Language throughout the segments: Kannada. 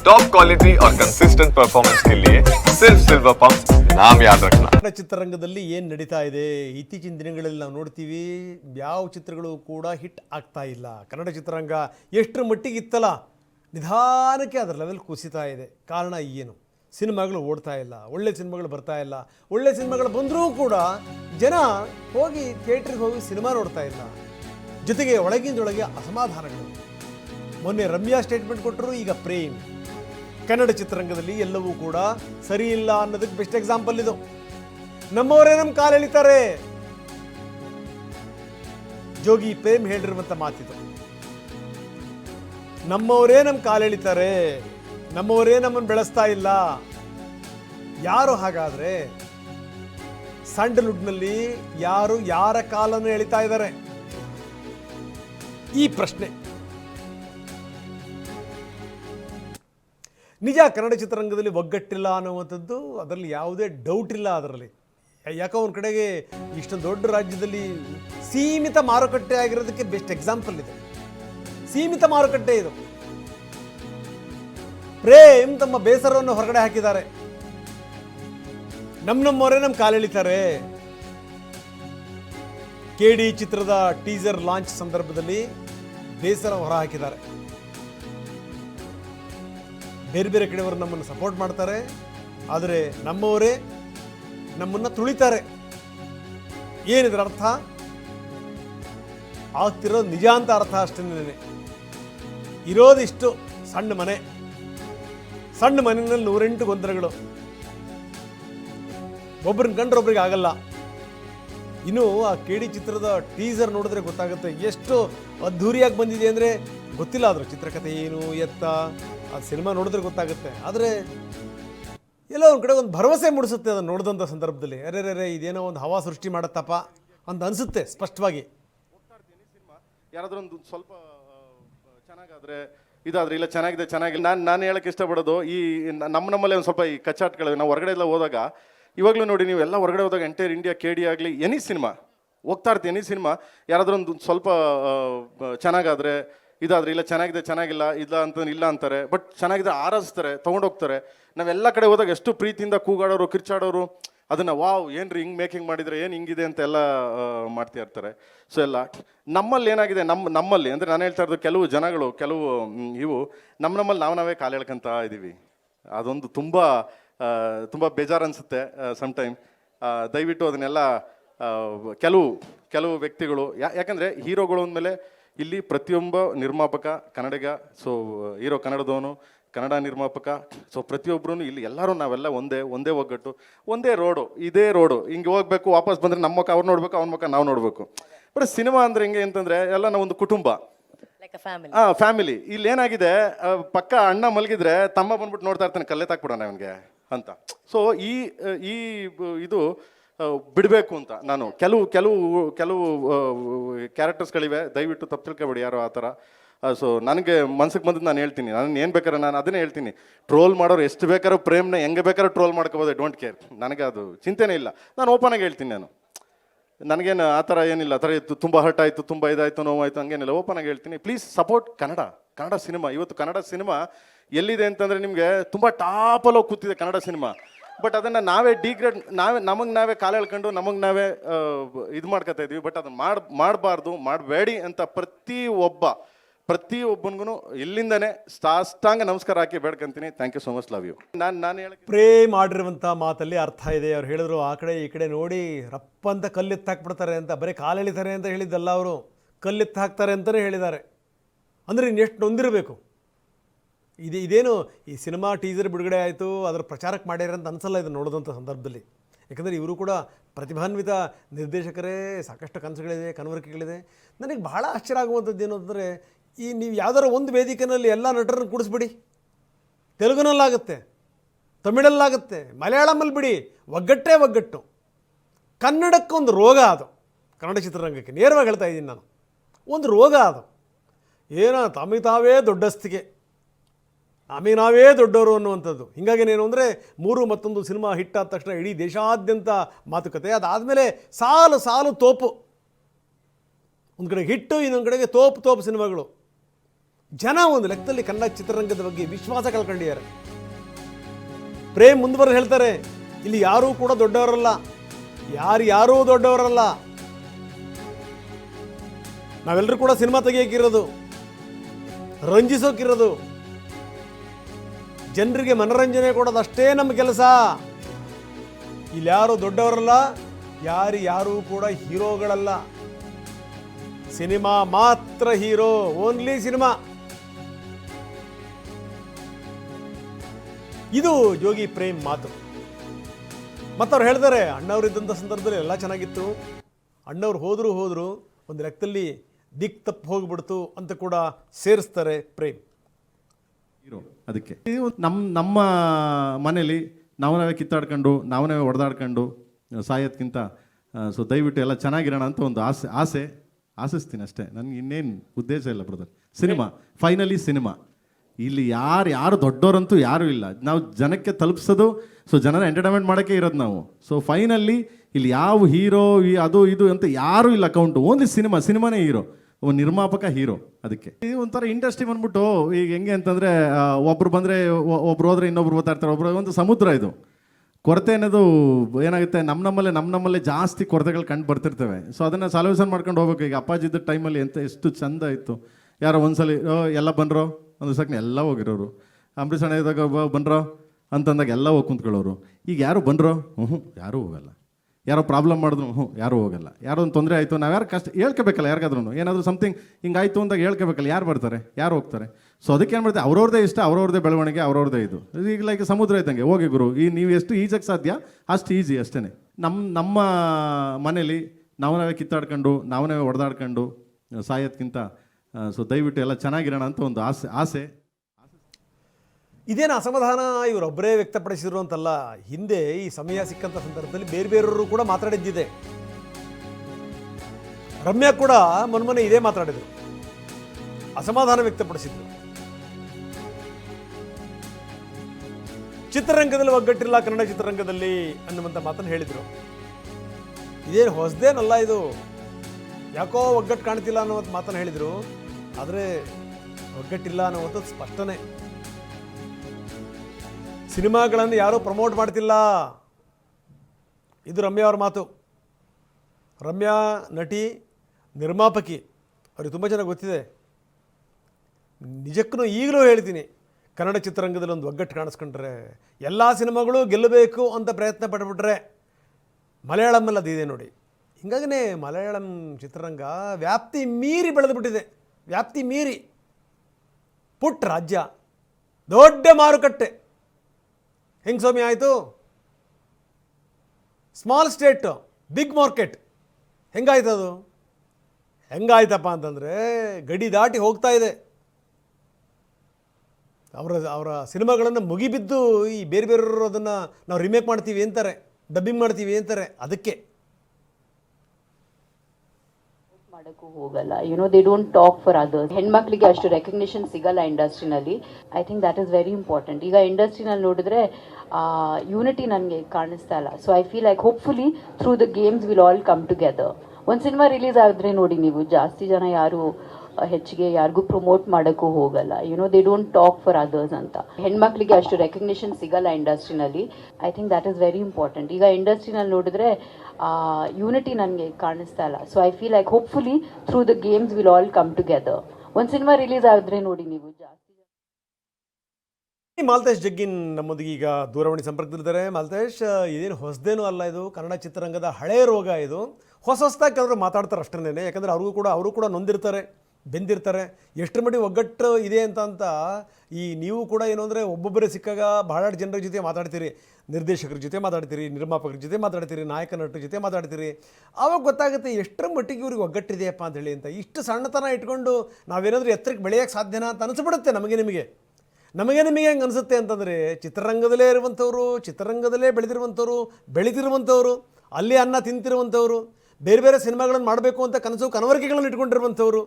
टॉप क्वालिटी और कंसिस्टेंट परफॉर्मेंस के लिए सिर्फ सिल्वर पंप नाम याद रखना ಕನ್ನಡ ಚಿತ್ರರಂಗದಲ್ಲಿ ಏನು ನಡೀತಾ ಇದೆ ಇತ್ತೀಚಿನ ದಿನಗಳಲ್ಲಿ ನಾವು ನೋಡ್ತೀವಿ ಯಾವ ಚಿತ್ರಗಳು ಕೂಡ ಹಿಟ್ ಆಗ್ತಾ ಇಲ್ಲ ಕನ್ನಡ ಚಿತ್ರರಂಗ ಎಷ್ಟರ ಮಟ್ಟಿಗೆ ಇತ್ತಲ್ಲ ನಿಧಾನಕ್ಕೆ ಅದರ ಲೆವೆಲ್ ಕುಸಿತಾ ಇದೆ ಕಾರಣ ಏನು ಸಿನಿಮಾಗಳು ಓಡ್ತಾ ಇಲ್ಲ ಒಳ್ಳೆ ಸಿನಿಮಾಗಳು ಬರ್ತಾ ಇಲ್ಲ ಒಳ್ಳೆ ಸಿನಿಮಾಗಳು ಬಂದರೂ ಕೂಡ ಜನ ಹೋಗಿ ಥಿಯೇಟ್ರಿಗೆ ಹೋಗಿ ಸಿನಿಮಾ ನೋಡ್ತಾ ಇಲ್ಲ ಜೊತೆಗೆ ಒಳಗಿಂದೊಳಗೆ ಅಸಮಾಧಾನಗಳು ಮೊನ್ನೆ ರಮ್ಯಾ ಸ್ಟೇಟ್ಮೆಂಟ್ ಕೊಟ್ಟರು ಈಗ ಪ್ರೇಮ್ ಕನ್ನಡ ಚಿತ್ರರಂಗದಲ್ಲಿ ಎಲ್ಲವೂ ಕೂಡ ಸರಿ ಇಲ್ಲ ಅನ್ನೋದಕ್ಕೆ ಬೆಸ್ಟ್ ಎಕ್ಸಾಂಪಲ್ ಇದು. ನಮ್ಮವರೇ ನಮ್ಮ ಕಾಲು ಎಳಿತಾರೆ ಜೋಗಿ ಪ್ರೇಮ್ ಹೇಳಿರುವಂತ ಮಾತಿದು. ನಮ್ಮವರೇ ನಮ್ಮ ಕಾಲು ಎಳಿತಾರೆ ನಮ್ಮವರೇ ನಮ್ಮನ್ನು ಬೆಳೆಸ್ತಾ ಇಲ್ಲ. ಯಾರು ಹಾಗಾದ್ರೆ? ಸ್ಯಾಂಡಲ್ವುಡ್ನಲ್ಲಿ ಯಾರು ಯಾರ ಕಾಲನ್ನು ಎಳಿತಾ ಇದ್ದಾರೆ? ಈ ಪ್ರಶ್ನೆ. ನಿಜ ಕನ್ನಡ ಚಿತ್ರರಂಗದಲ್ಲಿ ಒಗ್ಗಟ್ಟಿಲ್ಲ ಅನ್ನುವಂಥದ್ದು ಅದರಲ್ಲಿ ಯಾವುದೇ ಡೌಟ್ ಇಲ್ಲ ಅದರಲ್ಲಿ. ಯಾಕೋ ಒಂದು ಕಡೆಗೆ ಇಷ್ಟೊಂದು ದೊಡ್ಡ ರಾಜ್ಯದಲ್ಲಿ ಸೀಮಿತ ಮಾರುಕಟ್ಟೆ ಆಗಿರೋದಕ್ಕೆ ಬೆಸ್ಟ್ ಎಕ್ಸಾಂಪಲ್ ಇದೆ. ಸೀಮಿತ ಮಾರುಕಟ್ಟೆ ಇದು. ಪ್ರೇಮ್ ತಮ್ಮ ಬೇಸರವನ್ನು ಹೊರಗಡೆ ಹಾಕಿದ್ದಾರೆ. ನಮ್ಮ ನಮ್ಮವರೇ ನಮ್ಮ ಕಾಲೆಳಿತಾರೆ. ಕೆ ಡಿ ಚಿತ್ರದ ಟೀಸರ್ ಲಾಂಚ್ ಸಂದರ್ಭದಲ್ಲಿ ಬೇಸರ ಹೊರಹಾಕಿದ್ದಾರೆ. ಬೇರೆ ಬೇರೆ ಕಡೆಯವರು ನಮ್ಮನ್ನು ಸಪೋರ್ಟ್ ಮಾಡ್ತಾರೆ. ಆದರೆ ನಮ್ಮವರೇ ನಮ್ಮನ್ನು ತುಳಿತಾರೆ. ಏನಿದ್ರ ಅರ್ಥ? ಆಗ್ತಿರೋದು ನಿಜ ಅಂತ ಅರ್ಥ ಅಷ್ಟೇನೆ ಇರೋದಿಷ್ಟು ಸಣ್ಣ ಮನೆ. ಸಣ್ಣ ಮನೆಯಲ್ಲಿ ನೂರೆಂಟು ಗೊಂದಲಗಳು. ಒಬ್ರನ್ನ ಕಂಡ್ರೆ ಒಬ್ರಿಗೆ ಆಗಲ್ಲ. ಇನ್ನು ಆ ಕೇಡಿ ಚಿತ್ರದ ಟೀಸರ್ ನೋಡಿದ್ರೆ ಗೊತ್ತಾಗುತ್ತೆ ಎಷ್ಟು ಅದ್ಧೂರಿಯಾಗಿ ಬಂದಿದೆ ಅಂದರೆ ಗೊತ್ತಿಲ್ಲ ಆದರೂ ಚಿತ್ರಕಥೆ ಏನು ಎತ್ತ. ಆ ಸಿನಿಮಾ ನೋಡಿದ್ರೆ ಗೊತ್ತಾಗುತ್ತೆ. ಆದರೆ ಎಲ್ಲೋ ಒಂದು ಕಡೆ ಒಂದು ಭರವಸೆ ಮೂಡಿಸುತ್ತೆ ಅದನ್ನು ನೋಡಿದಂಥ ಸಂದರ್ಭದಲ್ಲಿ. ಅರೆ ರೇ ಇದೇನೋ ಒಂದು ಹವಾ ಸೃಷ್ಟಿ ಮಾಡತ್ತಪ್ಪ ಅಂತ ಅನಿಸುತ್ತೆ ಸ್ಪಷ್ಟವಾಗಿ. ಯಾರಾದ್ರೂ ಒಂದು ಸ್ವಲ್ಪ ಚೆನ್ನಾಗಾದ್ರೆ ಇದಾದ್ರೆ ಇಲ್ಲ, ಚೆನ್ನಾಗಿದೆ, ಚೆನ್ನಾಗಿಲ್ಲ, ನಾನು ನಾನು ಹೇಳಕ್ಕೆ ಇಷ್ಟಪಡೋದು ಈ ನಮ್ಮ ನಮ್ಮಲ್ಲೇ ಒಂದು ಸ್ವಲ್ಪ ಈ ಕಚ್ಚಾಟ್ಗಳು, ನಾವು ಹೊರಗಡೆ ಎಲ್ಲ ಹೋದಾಗ, ಇವಾಗಲೂ ನೋಡಿ ನೀವು ಎಲ್ಲ ಹೊರಗಡೆ ಹೋದಾಗ ಎಂಟೈರ್ ಇಂಡಿಯಾ ಕೆ ಡಿ ಆಗಲಿ ಎನಿ ಸಿನಿಮಾ ಹೋಗ್ತಾ ಇರ್ತೀನಿ ಎನಿ ಸಿನಿಮಾ ಯಾರಾದರೂ ಒಂದು ಸ್ವಲ್ಪ ಚೆನ್ನಾಗಾದರೆ ಚೆನ್ನಾಗಾದ್ರೆ ಇದಾದ್ರೆ ಇಲ್ಲ, ಚೆನ್ನಾಗಿದೆ, ಚೆನ್ನಾಗಿಲ್ಲ, ಇಲ್ಲ ಅಂತ ಇಲ್ಲ ಅಂತಾರೆ. ಬಟ್ ಚೆನ್ನಾಗಿದೆ ಆರಿಸ್ತಾರೆ ತೊಗೊಂಡೋಗ್ತಾರೆ. ನಾವೆಲ್ಲ ಕಡೆ ಹೋದಾಗ ಎಷ್ಟು ಪ್ರೀತಿಯಿಂದ ಕೂಗಾಡೋರು, ಕಿರ್ಚಾಡೋರು, ಅದನ್ನು ವಾವ್, ಏನ್ರಿ ಹಿಂಗೆ ಮೇಕಿಂಗ್ ಮಾಡಿದರೆ, ಏನು ಹಿಂಗಿದೆ ಅಂತ ಎಲ್ಲ ಮಾಡ್ತಾ ಇರ್ತಾರೆ. ಸೊ ಎಲ್ಲ, ನಮ್ಮಲ್ಲಿ ಏನಾಗಿದೆ ನಮ್ಮ ನಮ್ಮಲ್ಲಿ, ಅಂದರೆ ನಾನು ಹೇಳ್ತಾ ಇರೋದು ಕೆಲವು ಜನಗಳು, ಕೆಲವು ಇವು ನಮ್ಮ ನಮ್ಮಲ್ಲಿ ನಾವು ನಾವೇ ಕಾಲು ಇದ್ದೀವಿ ಅದೊಂದು ತುಂಬ ತುಂಬ ಬೇಜಾರು ಅನಿಸುತ್ತೆ ಸಮ್ಟೈಮ್ ದಯವಿಟ್ಟು ಅದನ್ನೆಲ್ಲ ಕೆಲವು ಕೆಲವು ವ್ಯಕ್ತಿಗಳು, ಯಾ- ಯಾಕಂದ್ರೆ ಹೀರೋಗಳು ಅಂದಮೇಲೆ ಇಲ್ಲಿ ಪ್ರತಿಯೊಬ್ಬ ನಿರ್ಮಾಪಕ ಕನ್ನಡಿಗ ಸೊ ಹೀರೋ ಕನ್ನಡದವನು ಕನ್ನಡ ನಿರ್ಮಾಪಕ ಸೊ ಪ್ರತಿಯೊಬ್ಬರೂ ಇಲ್ಲಿ ಎಲ್ಲರೂ ನಾವೆಲ್ಲ ಒಂದೇ ಒಂದೇ ಒಗ್ಗಟ್ಟು ಒಂದೇ ರೋಡು ಇದೇ ರೋಡು ಹಿಂಗೆ ಹೋಗ್ಬೇಕು ವಾಪಸ್ ಬಂದರೆ ನಮ್ಮ ಮುಖ ಅವ್ರು ನೋಡಬೇಕು ಅವ್ನ ಮುಖ ನಾವು ನೋಡಬೇಕು. ಬಟ್ ಸಿನಿಮಾ ಅಂದರೆ ಹೆಂಗೆ ಅಂತಂದರೆ ಎಲ್ಲ ನಾವು ಒಂದು ಕುಟುಂಬ. ಹಾಂ ಫ್ಯಾಮಿಲಿ ಇಲ್ಲಿ ಏನಾಗಿದೆ ಪಕ್ಕ ಅಣ್ಣ ಮಲಗಿದ್ರೆ ತಮ್ಮ ಬಂದ್ಬಿಟ್ಟು ನೋಡ್ತಾ ಇರ್ತಾನೆ ಕಲ್ಲೆ ತಾಕ್ಬಿಡೋಣ ಅವನಿಗೆ ಅಂತ. ಸೊ ಈ ಈ ಇದು ಬಿಡಬೇಕು ಅಂತ ನಾನು. ಕೆಲವು ಕೆಲವು ಕೆಲವು ಕ್ಯಾರೆಕ್ಟರ್ಸ್ಗಳಿವೆ ದಯವಿಟ್ಟು ತಪ್ಪು ತಿಳ್ಕೊಬೇಡಿ ಯಾರು ಆ ಥರ. ಸೊ ನನಗೆ ಮನ್ಸಿಗೆ ಬಂದಿದ್ದು ನಾನು ಹೇಳ್ತೀನಿ. ನಾನು ಏನು ಬೇಕಾದ್ರೆ ನಾನು ಅದನ್ನೇ ಹೇಳ್ತೀನಿ. ಟ್ರೋಲ್ ಮಾಡೋರು ಎಷ್ಟು ಬೇಕಾದ್ರೂ ಪ್ರೇಮ್ನ ಹೆಂಗೆ ಬೇಕಾದ್ರೂ ಟ್ರೋಲ್ ಮಾಡ್ಕೋಬೋದು. ಡೋಂಟ್ ಕೇರ್ ನನಗೆ ಅದು ಚಿಂತೆನೇ ಇಲ್ಲ. ನಾನು ಓಪನ್ ಆಗಿ ಹೇಳ್ತೀನಿ ನಾನು. ನನಗೇನು ಆ ಥರ ಏನಿಲ್ಲ. ಆ ಥರ ಇತ್ತು. ತುಂಬ ಹರ್ಟ್ ಆಯಿತು, ತುಂಬ ಇದಾಯಿತು, ನೋವಾಯಿತು, ಹಂಗೇನಿಲ್ಲ. ಓಪನ್ ಆಗಿ ಹೇಳ್ತೀನಿ. Please support Kannada. Kannada cinema. ಇವತ್ತು ಕನ್ನಡ ಸಿನಿಮಾ ಎಲ್ಲಿದೆ ಅಂತಂದರೆ ನಿಮಗೆ ತುಂಬ ಟಾಪಲ್ಲೋಗಿ ಕೂತಿದೆ ಕನ್ನಡ ಸಿನಿಮಾ. ಬಟ್ ಅದನ್ನು ನಾವೇ ಡಿಗ್ರೇಡ್ ನಾವೇ, ನಮಗೆ ನಾವೇ ಕಾಲು ಹೇಳ್ಕೊಂಡು ನಮಗೆ ನಾವೇ ಇದು ಮಾಡ್ಕೊತಾ ಇದೀವಿ. ಬಟ್ ಅದನ್ನು ಮಾಡ್, ಮಾಡಬಾರ್ದು, ಮಾಡಬೇಡಿ ಅಂತ ಪ್ರತಿ ಒಬ್ಬ, ಪ್ರತಿ ಒಬ್ಬನಿಗೂ ಇಲ್ಲಿಂದನೇ ಸಾಷ್ಟಾಂಗ ನಮಸ್ಕಾರ ಹಾಕಿ ಬೇಡ್ಕೊಂತೀನಿ. Thank you so much love you ನಾನು ನಾನು ಹೇಳಿ ಪ್ರೇ ಮಾಡಿರುವಂಥ ಮಾತಲ್ಲಿ ಅರ್ಥ ಇದೆ. ಅವ್ರು ಹೇಳಿದ್ರು, ಆ ಕಡೆ, ಈ ಕಡೆ ನೋಡಿ, ರಪ್ಪ ಅಂತ ಕಲ್ಲೆತ್ತಾಕ್ಬಿಡ್ತಾರೆ ಅಂತ, ಬರೀ ಕಾಲೆಳಿತಾರೆ ಅಂತ ಹೇಳಿದ್ದಲ್ಲ ಅವರು. ಕಲ್ಲೆತ್ತಾಕ್ತಾರೆ ಅಂತಲೇ ಹೇಳಿದ್ದಾರೆ. ಅಂದರೆ ಇನ್ನೆಷ್ಟು ನೊಂದಿರಬೇಕು? ಇದು, ಇದೇನು ಈ ಸಿನಿಮಾ ಟೀಸರ್ ಬಿಡುಗಡೆ ಆಯಿತು, ಅದರ ಪ್ರಚಾರಕ್ಕೆ ಮಾಡ್ಯಾರ ಅಂತ ಅನ್ಸಲ್ಲ ಇದು ನೋಡಿದಂಥ ಸಂದರ್ಭದಲ್ಲಿ. ಯಾಕಂದರೆ ಇವರು ಕೂಡ ಪ್ರತಿಭಾನ್ವಿತ ನಿರ್ದೇಶಕರೇ, ಸಾಕಷ್ಟು ಕನಸುಗಳಿದೆ ಕನವರಿಕೆಗಳಿದೆ ನನಗೆ ಬಹಳ ಆಶ್ಚರ್ಯ ಆಗುವಂಥದ್ದು ಏನು ಅಂತಂದರೆ, ಈ ನೀವು ಯಾವ್ದಾರ ಒಂದು ವೇದಿಕೆಯಲ್ಲಿ ಎಲ್ಲ ನಟರನ್ನು ಕೂಡಿಸ್ಬಿಡಿ. ತೆಲುಗಿನಲ್ಲಾಗುತ್ತೆ ತಮಿಳಲ್ಲಾಗುತ್ತೆ ಮಲಯಾಳಮಲ್ಲಿ ಬಿಡಿ, ಒಗ್ಗಟ್ಟೇ ಒಗ್ಗಟ್ಟು. ಕನ್ನಡಕ್ಕೊಂದು ರೋಗ ಅದು, ಕನ್ನಡ ಚಿತ್ರರಂಗಕ್ಕೆ. ನೇರವಾಗಿ ಹೇಳ್ತಾ ಇದ್ದೀನಿ ನಾನು. ಒಂದು ರೋಗ ಅದು. ಏನೋ ತಮಗೆ ತಾವೇ ದೊಡ್ಡಸ್ತಿಗೆ. ನಮಗೆ ನಾವೇ ದೊಡ್ಡವರು ಅನ್ನುವಂಥದ್ದು. ಹಿಂಗಾಗೇನೇನು ಅಂದರೆ ಮೂರು ಮತ್ತೊಂದು ಸಿನಿಮಾ ಹಿಟ್ ಆದ ತಕ್ಷಣ ಇಡೀ ದೇಶಾದ್ಯಂತ ಮಾತುಕತೆ. ಅದಾದಮೇಲೆ ಸಾಲು ಸಾಲು ತೋಪು. ಒಂದು ಕಡೆ ಹಿಟ್ಟು, ಇನ್ನೊಂದು ಕಡೆಗೆ ತೋಪು ತೋಪು ಸಿನಿಮಾಗಳು. ಜನ ಒಂದು ಲೆಕ್ಕದಲ್ಲಿ ಕನ್ನಡ ಚಿತ್ರರಂಗದ ಬಗ್ಗೆ ವಿಶ್ವಾಸ ಕಳ್ಕೊಂಡಿದ್ದಾರೆ. ಪ್ರೇಮ್ ಮುಂದುವರೆದು ಹೇಳ್ತಾರೆ, ಇಲ್ಲಿ ಯಾರೂ ಕೂಡ ದೊಡ್ಡವರಲ್ಲ. ಯಾರು ಯಾರೂ ದೊಡ್ಡವರಲ್ಲ. ನಾವೆಲ್ಲರೂ ಕೂಡ ಸಿನಿಮಾ ತೆಗಿಯೋಕ್ಕಿರೋದು ರಂಜಿಸೋಕ್ಕಿರೋದು ಜನರಿಗೆ ಮನರಂಜನೆ ಕೊಡೋದು ಅಷ್ಟೇ ನಮ್ಮ ಕೆಲಸ. ಇಲ್ಲಿ ಯಾರು ದೊಡ್ಡವರಲ್ಲ, ಯಾರು ಯಾರೂ ಕೂಡ ಹೀರೋಗಳಲ್ಲ. ಸಿನಿಮಾ ಮಾತ್ರ ಹೀರೋ, ಓನ್ಲಿ ಸಿನಿಮಾ. ಇದು ಯೋಗಿ ಪ್ರೇಮ್ ಮಾತು. ಮತ್ತವ್ರು ಹೇಳ್ತಾರೆ, ಅಣ್ಣವ್ರು ಇದ್ದಂಥ ಸಂದರ್ಭದಲ್ಲಿ ಎಲ್ಲ ಚೆನ್ನಾಗಿತ್ತು. ಅಣ್ಣವ್ರು ಹೋದರೂ ಹೋದರೂ ಒಂದು ಲೆಕ್ಕದಲ್ಲಿ ದಿಕ್ ತಪ್ಪು ಹೋಗಿಬಿಡ್ತು ಅಂತ ಕೂಡ ಸೇರಿಸ್ತಾರೆ ಪ್ರೇಮ್. ಹೀರೋ ಅದಕ್ಕೆ. ನಮ್ಮ ನಮ್ಮ ಮನೇಲಿ ನಾವು ನಾವೇ ಕಿತ್ತಾಡ್ಕೊಂಡು ನಾವು ನಾವೇ ಹೊಡೆದಾಡ್ಕೊಂಡು ಸಾಯೋದ್ಕಿಂತ ಸೊ ದಯವಿಟ್ಟು ಎಲ್ಲ ಚೆನ್ನಾಗಿರೋಣ ಅಂತ ಒಂದು ಆಸೆ ಆಸೆ, ಆಸಿಸ್ತೀನಿ ಅಷ್ಟೇ. ನನಗೆ ಇನ್ನೇನು ಉದ್ದೇಶ ಇಲ್ಲ ಬ್ರದರ್ ಸಿನಿಮಾ ಫೈನಲಿ ಸಿನಿಮಾ. ಇಲ್ಲಿ ಯಾರು ಯಾರು ದೊಡ್ಡವರಂತೂ ಯಾರೂ ಇಲ್ಲ. ನಾವು ಜನಕ್ಕೆ ತಲುಪಿಸೋದು, ಸೊ ಜನರ ಎಂಟರ್ಟೈನ್ಮೆಂಟ್ ಮಾಡೋಕ್ಕೆ ಇರೋದು ನಾವು. ಸೊ ಫೈನಲಿ ಇಲ್ಲಿ ಯಾವ ಹೀರೋ ಅದು, ಇದು ಅಂತ ಯಾರೂ ಇಲ್ಲ ಅಕೌಂಟು ಓನ್ಲಿ ಸಿನಿಮಾ, ಸಿನಿಮಾನೇ ಹೀರೋ. ಒಬ್ಬ ನಿರ್ಮಾಪಕ ಹೀರೋ ಅದಕ್ಕೆ. ಇದು ಒಂಥರ ಇಂಡಸ್ಟ್ರಿ ಬಂದ್ಬಿಟ್ಟು ಈಗ ಹೆಂಗೆ ಅಂತಂದರೆ ಒಬ್ರು ಬಂದರೆ ಒಬ್ರು ಹೋದ್ರೆ ಇನ್ನೊಬ್ರು ಬರ್ತಾ ಇರ್ತಾರೆ ಒಬ್ರು ಒಂದು ಸಮುದ್ರ ಇದು. ಕೊರತೆ ಅನ್ನೋದು ಏನಾಗುತ್ತೆ ನಮ್ಮ ನಮ್ಮಲ್ಲೇ ನಮ್ಮ ನಮ್ಮಲ್ಲೇ ಜಾಸ್ತಿ ಕೊರತೆಗಳು ಕಂಡು ಬರ್ತಿರ್ತವೆ. ಸೊ ಅದನ್ನು ಸಾಲ್ಯೂಷನ್ ಮಾಡ್ಕೊಂಡು ಹೋಗ್ಬೇಕು. ಈಗ ಅಪ್ಪಾಜಿ ಇದ್ದ ಟೈಮಲ್ಲಿ ಎಂತ ಎಷ್ಟು ಚಂದ ಇತ್ತು. ಯಾರೋ ಒಂದ್ಸಲಿ "ಓ, ಎಲ್ಲ ಬಂದ್ರೋ? ಒಂದು ಸಕ್ನೆ ಎಲ್ಲ ಹೋಗಿರೋರು. ಅಂಬರೀಷ್ ಅಣ್ಣ ಇದ್ದಾಗ ಬಂದ್ರೋ ಅಂತಂದಾಗ ಎಲ್ಲ ಹೋಗಿ ಕುಂತ್ಕೊಳ್ಳೋರು. ಈಗ ಯಾರು ಬಂದ್ರೋ ಹ್ಞೂ ಯಾರೂ ಹೋಗಲ್ಲ. ಯಾರೋ ಪ್ರಾಬ್ಲಮ್ ಮಾಡಿದ್ರು ಹ್ಞೂ ಯಾರೂ ಹೋಗಲ್ಲ. ಯಾರೋ ಒಂದು ತೊಂದರೆ ಆಯಿತು ನಾವು ಯಾರು ಕಷ್ಟ, ಹೇಳ್ಕೋಬೇಕಲ್ಲ ಯಾರಿಗಾದ್ರೂ ಏನಾದರೂ ಸಮಥಿಂಗ್ ಹಿಂಗಾಯ್ತು ಅಂದಾಗ ಹೇಳ್ಕೋಬೇಕಲ್ಲ, ಯಾರು ಬರ್ತಾರೆ? ಯಾರು ಹೋಗ್ತಾರೆ? ಸೊ ಅದಕ್ಕೆ ಏನು ಮಾಡ್ತಾರೆ? ಅವ್ರವ್ರದೇ ಇಷ್ಟ, ಅವ್ರವ್ರದೇ ಬೆಳವಣಿಗೆ, ಅವ್ರವ್ರದೇ ಇದು. ಈಗ ಲೈಕ್ ಸಮುದ್ರ ಇದ್ದಂಗೆ. ಹೋಗಿ ಗುರು, ಈ ನೀವು ಎಷ್ಟು ಈಜಕ್ಕೆ ಸಾಧ್ಯ? ಅಷ್ಟು ಈಜಿ ಅಷ್ಟೇ ನಮ್ಮ ನಮ್ಮ ಮನೇಲಿ ನಾವು ಕಿತ್ತಾಡ್ಕೊಂಡು ನಾವೇ ಹೊಡೆದಾಡ್ಕೊಂಡು, ಸಾಯೋದ್ಕಿಂತ ಸೊ ದಯವಿಟ್ಟು ಎಲ್ಲ ಚೆನ್ನಾಗಿರೋಣ ಅಂತ ಒಂದು ಆಸೆ ಆಸೆ. ಇದೇನು ಅಸಮಾಧಾನ? ಇವರೊಬ್ಬರೇ ವ್ಯಕ್ತಪಡಿಸಿದ್ರು ಅಂತಲ್ಲ ಹಿಂದೆ ಈ ಸಮಯ ಸಿಕ್ಕಂಥ ಸಂದರ್ಭದಲ್ಲಿ ಬೇರೆ ಬೇರೆಯವರು ಕೂಡ ಮಾತಾಡಿದ್ದಿದೆ. ರಮ್ಯಾ ಕೂಡ ಮೊನ್ಮೊನ್ನೆ ಇದೇ ಮಾತಾಡಿದರು. ಅಸಮಾಧಾನ ವ್ಯಕ್ತಪಡಿಸಿದ್ರು. ಚಿತ್ರರಂಗದಲ್ಲಿ ಒಗ್ಗಟ್ಟಿಲ್ಲ ಕನ್ನಡ ಚಿತ್ರರಂಗದಲ್ಲಿ ಅನ್ನುವಂಥ ಮಾತನ್ನು ಹೇಳಿದರು. ಇದೇನು ಹೊಸದೇನಲ್ಲ ಇದು? ಯಾಕೋ ಒಗ್ಗಟ್ಟು ಕಾಣ್ತಿಲ್ಲ ಅನ್ನುವಂಥ ಮಾತನ್ನು ಹೇಳಿದರು. ಆದರೆ ಒಗ್ಗಟ್ಟಿಲ್ಲ ಅನ್ನುವಂಥದ್ದು ಸ್ಪಷ್ಟನೇ. ಸಿನಿಮಾಗಳನ್ನು ಯಾರೂ ಪ್ರಮೋಟ್ ಮಾಡ್ತಿಲ್ಲ. ಇದು ರಮ್ಯಾ ಅವ್ರ ಮಾತು. ರಮ್ಯಾ, ನಟಿ, ನಿರ್ಮಾಪಕಿ, ಅವ್ರಿಗೆ ತುಂಬ ಚೆನ್ನಾಗಿ ಗೊತ್ತಿದೆ. ನಿಜಕ್ಕೂ ಈಗಲೂ ಹೇಳ್ತೀನಿ, ಕನ್ನಡ ಚಿತ್ರರಂಗದಲ್ಲಿ ಒಂದು ಒಗ್ಗಟ್ಟು ಕಾಣಿಸ್ಕೊಂಡ್ರೆ ಎಲ್ಲ ಸಿನಿಮಾಗಳು ಗೆಲ್ಲಬೇಕು ಅಂತ ಪ್ರಯತ್ನ ಪಟ್ಬಿಟ್ರೆ ಮಲಯಾಳಂ ಇದೆ ನೋಡಿ. ಹಿಂಗಾಗಿನೇ ಮಲಯಾಳಂ ಚಿತ್ರರಂಗ ವ್ಯಾಪ್ತಿ ಮೀರಿ ಬೆಳೆದುಬಿಟ್ಟಿದೆ. ವ್ಯಾಪ್ತಿ ಮೀರಿ. ಪುಟ್ಟ ರಾಜ್ಯ. ದೊಡ್ಡ ಮಾರುಕಟ್ಟೆ. ಹೆಂಗೆ ಸ್ವಾಮಿ ಆಯಿತು? ಸ್ಮಾಲ್ ಸ್ಟೇಟ್ ಬಿಗ್ ಮಾರ್ಕೆಟ್ ಹೆಂಗಾಯ್ತು ಅದು? ಹೆಂಗಾಯ್ತಪ್ಪ ಅಂತಂದರೆ ಗಡಿ ದಾಟಿ ಹೋಗ್ತಾ ಇದೆ. ಅವರ ಅವರ ಸಿನಿಮಾಗಳನ್ನು ಮುಗಿಬಿದ್ದು ಈ ಬೇರೆ ಬೇರೆಯವರು ಅದನ್ನು ನಾವು ರಿಮೇಕ್ ಮಾಡ್ತೀವಿ ಅಂತಾರೆ ಡಬ್ಬಿಂಗ್ ಮಾಡ್ತೀವಿ ಅಂತಾರೆ, ಅದಕ್ಕೆ. ಮಾಡಕ್ಕೂ ಹೋಗಲ್ಲ. You know they don't talk for others ಹೆಣ್ಮಕ್ಳಿಗೆ ಅಷ್ಟು ರೆಕಗ್ನಿಷನ್ ಸಿಗಲ್ಲ ಇಂಡಸ್ಟ್ರಿನಲ್ಲಿ. I think that is very important ಈಗ ಇಂಡಸ್ಟ್ರಿನಲ್ಲಿ ನೋಡಿದ್ರೆ ಯೂನಿಟಿ ನನಗೆ ಕಾಣಿಸ್ತಾ ಇಲ್ಲ. So I feel like hopefully through the games will all come together ಒಂದು ಸಿನಿಮಾ ರಿಲೀಸ್ ಆದರೆ ನೋಡಿ ನೀವು. ಜಾಸ್ತಿ ಜನ ಯಾರು ಹೆಚ್ಚಿಗೆ ಯಾರಿಗೂ ಪ್ರಮೋಟ್ ಮಾಡೋಕ್ಕೂ ಹೋಗಲ್ಲ. You know they don't talk for others ಅಂತ. ಹೆಣ್ಮಕ್ಳಿಗೆ ಅಷ್ಟು ರೆಕಗ್ನಿಷನ್ ಸಿಗಲ್ಲ ಇಂಡಸ್ಟ್ರಿನಲ್ಲಿ I think that is very important ಈಗ ಇಂಡಸ್ಟ್ರಿನಲ್ಲಿ ನೋಡಿದ್ರೆ ಯೂನಿಟಿ ನನಗೆ ಕಾಣಿಸ್ತಾ ಇಲ್ಲ. So I feel like hopefully through the games will all come together ಒಂದು ಸಿನಿಮಾ ರಿಲೀಸ್ ಆದರೆ ನೋಡಿ ನೀವು ಜಾಸ್ತಿ. ಮಾಲ್ತೇಶ್ ಜಗ್ಗಿನ್ ನಮ್ಮೊಂದಿಗೆ ಈಗ ದೂರವಾಣಿ ಸಂಪರ್ಕದಲ್ಲಿದ್ದಾರೆ. ಮಾಲ್ತೇಶ್, ಇದೇನು ಹೊಸದೇನೂ ಅಲ್ಲ ಇದು. ಕನ್ನಡ ಚಿತ್ರರಂಗದ ಹಳೆಯ ರೋಗ ಇದು. ಹೊಸ ಹೊಸದಾಗಿ ಕೆಲವರು ಮಾತಾಡ್ತಾರೆ ಅಷ್ಟೇ ಯಾಕಂದರೆ ಅವ್ರಿಗೂ ಕೂಡ, ಅವರು ಕೂಡ ನೊಂದಿರ್ತಾರೆ. ಬೆಂದಿರ್ತಾರೆ. ಎಷ್ಟರ ಮಟ್ಟಿಗೆ ಒಗ್ಗಟ್ಟು ಇದೆ ಅಂತ ಅಂತ ಈ ನೀವು ಕೂಡ ಏನು ಅಂದರೆ ಒಬ್ಬೊಬ್ಬರೇ ಸಿಕ್ಕಾಗ ಬಹಳಷ್ಟು ಜನರ ಜೊತೆ ಮಾತಾಡ್ತೀರಿ. ನಿರ್ದೇಶಕರ ಜೊತೆ ಮಾತಾಡ್ತೀರಿ, ನಿರ್ಮಾಪಕರ ಜೊತೆ ಮಾತಾಡ್ತೀರಿ, ನಾಯಕ ನಟರ ಜೊತೆ ಮಾತಾಡ್ತೀರಿ. ಆವಾಗ ಗೊತ್ತಾಗುತ್ತೆ ಎಷ್ಟರ ಮಟ್ಟಿಗೆ ಇವ್ರಿಗೆ ಒಗ್ಗಟ್ಟಿದೆಯಪ್ಪ ಅಂತ ಹೇಳಿ ಅಂತ. ಇಷ್ಟು ಸಣ್ಣತನ ಇಟ್ಕೊಂಡು ನಾವೇನಾದರೂ ಎತ್ತರಕ್ಕೆ ಬೆಳೆಯೋಕ್ಕೆ ಸಾಧ್ಯನಾ ಅಂತ ಅನಿಸ್ಬಿಡುತ್ತೆ ನಮಗೆ ನಿಮಗೆ. ನಮಗೆ ನಿಮಗೆ ಹೆಂಗೆ ಅನಿಸುತ್ತೆ ಅಂತಂದರೆ ಚಿತ್ರರಂಗದಲ್ಲೇ ಇರುವಂಥವ್ರು, ಚಿತ್ರರಂಗದಲ್ಲೇ ಬೆಳೆದಿರುವಂಥವ್ರು ಬೆಳೆದಿರುವಂಥವ್ರು, ಅಲ್ಲಿ ಅನ್ನ ತಿಂತಿರುವಂಥವ್ರು, ಬೇರೆ ಬೇರೆ ಸಿನಿಮಾಗಳನ್ನು ಮಾಡಬೇಕು ಅಂತ ಕನಸು, ಕನವರಿಕೆಗಳನ್ನು ಇಟ್ಕೊಂಡಿರುವಂಥವ್ರು.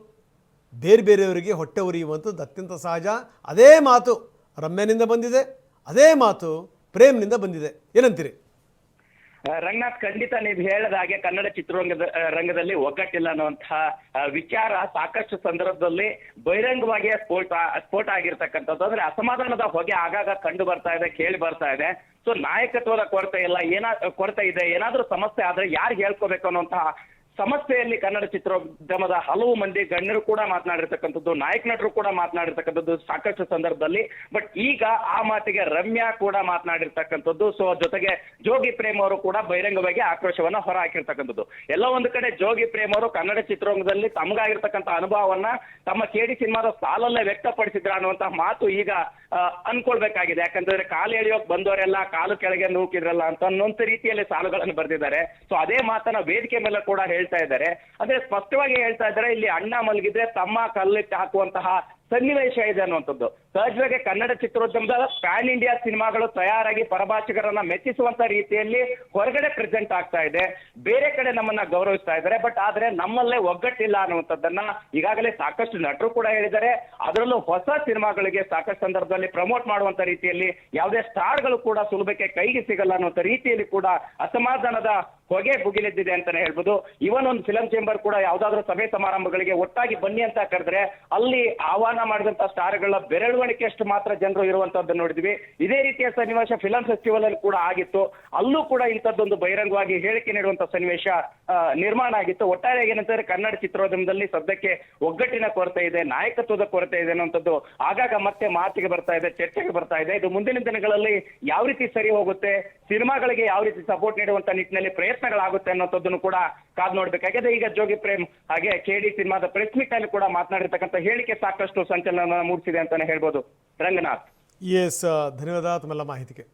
ಬೇರೆ ಬೇರೆಯವರಿಗೆ ಹೊಟ್ಟೆ ಉರಿಯುವಂಥದ್ದು ಅತ್ಯಂತ ಸಹಜ. ಅದೇ ಮಾತು ರಮ್ಯನಿಂದ ಬಂದಿದೆ, ಅದೇ ಮಾತು ಪ್ರೇಮ್ನಿಂದ ಬಂದಿದೆ. ಏನಂತೀರಿ? ರಂಗನಾಥ್, ಖಂಡಿತ ನೀವು ಹೇಳದ ಹಾಗೆ ಕನ್ನಡ ಚಿತ್ರರಂಗದ ರಂಗದಲ್ಲಿ ಒಗ್ಗಟ್ಟಿಲ್ಲ ಅನ್ನುವಂತಹ ವಿಚಾರ ಸಾಕಷ್ಟು ಸಂದರ್ಭದಲ್ಲಿ ಬಹಿರಂಗವಾಗಿ ಸ್ಫೋಟ ಸ್ಫೋಟ ಆಗಿರ್ತಕ್ಕಂಥದ್ದು. ಅಂದ್ರೆ ಅಸಮಾಧಾನದ ಹೊಗೆ ಆಗಾಗ ಕಂಡು ಬರ್ತಾ ಇದೆ, ಕೇಳಿ ಬರ್ತಾ ಇದೆ. ಸೊ ನಾಯಕತ್ವದ ಕೊರತೆ ಇಲ್ಲ ಏನ ಕೊರತೆ ಇದೆ, ಏನಾದ್ರೂ ಸಮಸ್ಯೆ ಆದ್ರೆ ಯಾರು ಹೇಳ್ಕೋಬೇಕು ಅನ್ನುವಂತಹ ಸಮಸ್ಯೆಯಲ್ಲಿ ಕನ್ನಡ ಚಿತ್ರೋದ್ಯಮದ ಹಲವು ಮಂದಿ ಗಣ್ಯರು ಕೂಡ ಮಾತನಾಡಿರ್ತಕ್ಕಂಥದ್ದು, ನಾಯಕ ನಟರು ಕೂಡ ಮಾತನಾಡಿರ್ತಕ್ಕಂಥದ್ದು ಸಾಕಷ್ಟು ಸಂದರ್ಭದಲ್ಲಿ. ಬಟ್ ಈಗ ಆ ಮಾತಿಗೆ ರಮ್ಯಾ ಕೂಡ ಮಾತನಾಡಿರ್ತಕ್ಕಂಥದ್ದು. ಸೊ ಜೊತೆಗೆ ಜೋಗಿ ಪ್ರೇಮ್ ಅವರು ಕೂಡ ಬಹಿರಂಗವಾಗಿ ಆಕ್ರೋಶವನ್ನ ಹೊರ ಹಾಕಿರ್ತಕ್ಕಂಥದ್ದು ಎಲ್ಲ ಒಂದು ಕಡೆ ಜೋಗಿ ಪ್ರೇಮ್ ಅವರು ಕನ್ನಡ ಚಿತ್ರರಂಗದಲ್ಲಿ ತಮಗಾಗಿರ್ತಕ್ಕಂಥ ಅನುಭವವನ್ನ ತಮ್ಮ ಕೇಡಿ ಸಿನಿಮಾದ ಸಾಲಲ್ಲೇ ವ್ಯಕ್ತಪಡಿಸಿದ್ರ ಅನ್ನುವಂತಹ ಮಾತು ಈಗ ಅನ್ಕೊಳ್ಬೇಕಾಗಿದೆ. ಯಾಕಂತಂದ್ರೆ ಕಾಲು ಎಳೆಯೋಕೆ ಬಂದವರೆಲ್ಲ ಕಾಲು ಕೆಳಗೆ ನೂಕಿದ್ರಲ್ಲ ಅಂತ ಅನ್ನೋಂತ ರೀತಿಯಲ್ಲಿ ಸಾಲುಗಳನ್ನು ಬರೆದಿದ್ದಾರೆ. ಸೊ ಅದೇ ಮಾತನ್ನ ವೇದಿಕೆ ಮೇಲೆ ಕೂಡ ಹೇಳ್ತಾ ಇದ್ದಾರೆ. ಅಂದ್ರೆ ಸ್ಪಷ್ಟವಾಗಿ ಹೇಳ್ತಾ ಇದ್ದಾರೆ ಇಲ್ಲಿ ಅಣ್ಣ ಮಲಗಿದ್ರೆ ತಮ್ಮ ಕಲ್ಲಿಟ್ಟು ಹಾಕುವಂತಹ ಸನ್ನಿವೇಶ ಇದೆ ಅನ್ನುವಂಥದ್ದು. ಸಹಜವಾಗಿ ಕನ್ನಡ ಚಿತ್ರೋದ್ಯಮದ ಪ್ಯಾನ್ ಇಂಡಿಯಾ ಸಿನಿಮಾಗಳು ತಯಾರಾಗಿ ಪರಭಾಷಿಗರನ್ನ ಮೆಚ್ಚಿಸುವಂತ ರೀತಿಯಲ್ಲಿ ಹೊರಗಡೆ ಪ್ರೆಸೆಂಟ್ ಆಗ್ತಾ ಇದೆ. ಬೇರೆ ಕಡೆ ನಮ್ಮನ್ನ ಗೌರವಿಸ್ತಾ ಇದ್ದಾರೆ. ಬಟ್ ಆದ್ರೆ ನಮ್ಮಲ್ಲೇ ಒಗ್ಗಟ್ಟಿಲ್ಲ ಅನ್ನುವಂಥದ್ದನ್ನ ಈಗಾಗಲೇ ಸಾಕಷ್ಟು ನಟರು ಕೂಡ ಹೇಳಿದ್ದಾರೆ. ಅದರಲ್ಲೂ ಹೊಸ ಸಿನಿಮಾಗಳಿಗೆ ಸಾಕಷ್ಟು ಸಂದರ್ಭದಲ್ಲಿ ಪ್ರಮೋಟ್ ಮಾಡುವಂತ ರೀತಿಯಲ್ಲಿ ಯಾವುದೇ ಸ್ಟಾರ್ಗಳು ಕೂಡ ಸುಲಭಕ್ಕೆ ಕೈಗೆ ಸಿಗಲ್ಲ ಅನ್ನುವಂಥ ರೀತಿಯಲ್ಲಿ ಕೂಡ ಅಸಮಾಧಾನದ ಹೊಗೆ ಬುಗಿಲೆದ್ದಿದೆ ಅಂತಾನೆ ಹೇಳ್ಬೋದು. ಇವನ್ ಒಂದು ಫಿಲಂ ಚೇಂಬರ್ ಕೂಡ ಯಾವ್ದಾದ್ರು ಸಭೆ ಸಮಾರಂಭಗಳಿಗೆ ಒಟ್ಟಾಗಿ ಬನ್ನಿ ಅಂತ ಕರೆದ್ರೆ ಅಲ್ಲಿ ಆಹ್ವಾನ ಮಾಡಿದಂತ ಸ್ಟಾರ್ಗಳ ಬೆರಳುವಣಿಗೆ ಅಷ್ಟು ಮಾತ್ರ ಜನರು ಇರುವಂತದ್ದನ್ನು ನೋಡಿದ್ವಿ. ಇದೇ ರೀತಿಯ ಸನ್ನಿವೇಶ ಫಿಲಂ ಫೆಸ್ಟಿವಲ್ ಅಲ್ಲಿ ಕೂಡ ಆಗಿತ್ತು. ಅಲ್ಲೂ ಕೂಡ ಇಂಥದ್ದೊಂದು ಬಹಿರಂಗವಾಗಿ ಹೇಳಿಕೆ ನೀಡುವಂತ ಸನ್ನಿವೇಶ ನಿರ್ಮಾಣ ಆಗಿತ್ತು. ಒಟ್ಟಾರೆ ಏನಂತಂದ್ರೆ ಕನ್ನಡ ಚಿತ್ರೋದ್ಯಮದಲ್ಲಿ ಸದ್ಯಕ್ಕೆ ಒಗ್ಗಟ್ಟಿನ ಕೊರತೆ ಇದೆ, ನಾಯಕತ್ವದ ಕೊರತೆ ಇದೆ ಅನ್ನುವಂಥದ್ದು ಆಗಾಗ ಮತ್ತೆ ಮಾತಿಗೆ ಬರ್ತಾ ಇದೆ, ಚರ್ಚೆಗೆ ಬರ್ತಾ ಇದೆ. ಇದು ಮುಂದಿನ ದಿನಗಳಲ್ಲಿ ಯಾವ ರೀತಿ ಸರಿ ಹೋಗುತ್ತೆ, ಸಿನಿಮಾಗಳಿಗೆ ಯಾವ ರೀತಿ ಸಪೋರ್ಟ್ ನೀಡುವಂತ ನಿಟ್ಟಿನಲ್ಲಿ ಪ್ರಯತ್ನಗಳಾಗುತ್ತೆ ಅನ್ನೋಂಥದ್ದನ್ನು ಕೂಡ ಕಾದ್ ನೋಡ್ಬೇಕಾಗಿದೆ. ಈಗ ಜೋಗಿ ಪ್ರೇಮ್ ಹಾಗೆ ಕೆಡಿ ಸಿನಿಮಾದ ಪ್ರೆಸ್ ಮೀಟ್ ಅಲ್ಲಿ ಕೂಡ ಮಾತನಾಡಿರ್ತಕ್ಕಂಥ ಹೇಳಿಕೆ ಸಾಕಷ್ಟು ಸಂಚಲನ ಮೂಡಿಸಿದೆ ಅಂತಾನೆ ಹೇಳ್ಬೋದು. ರಂಗನಾಥ್. ಎಸ್ ಧನ್ಯವಾದ ತಮ್ಮೆಲ್ಲ ಮಾಹಿತಿಗೆ.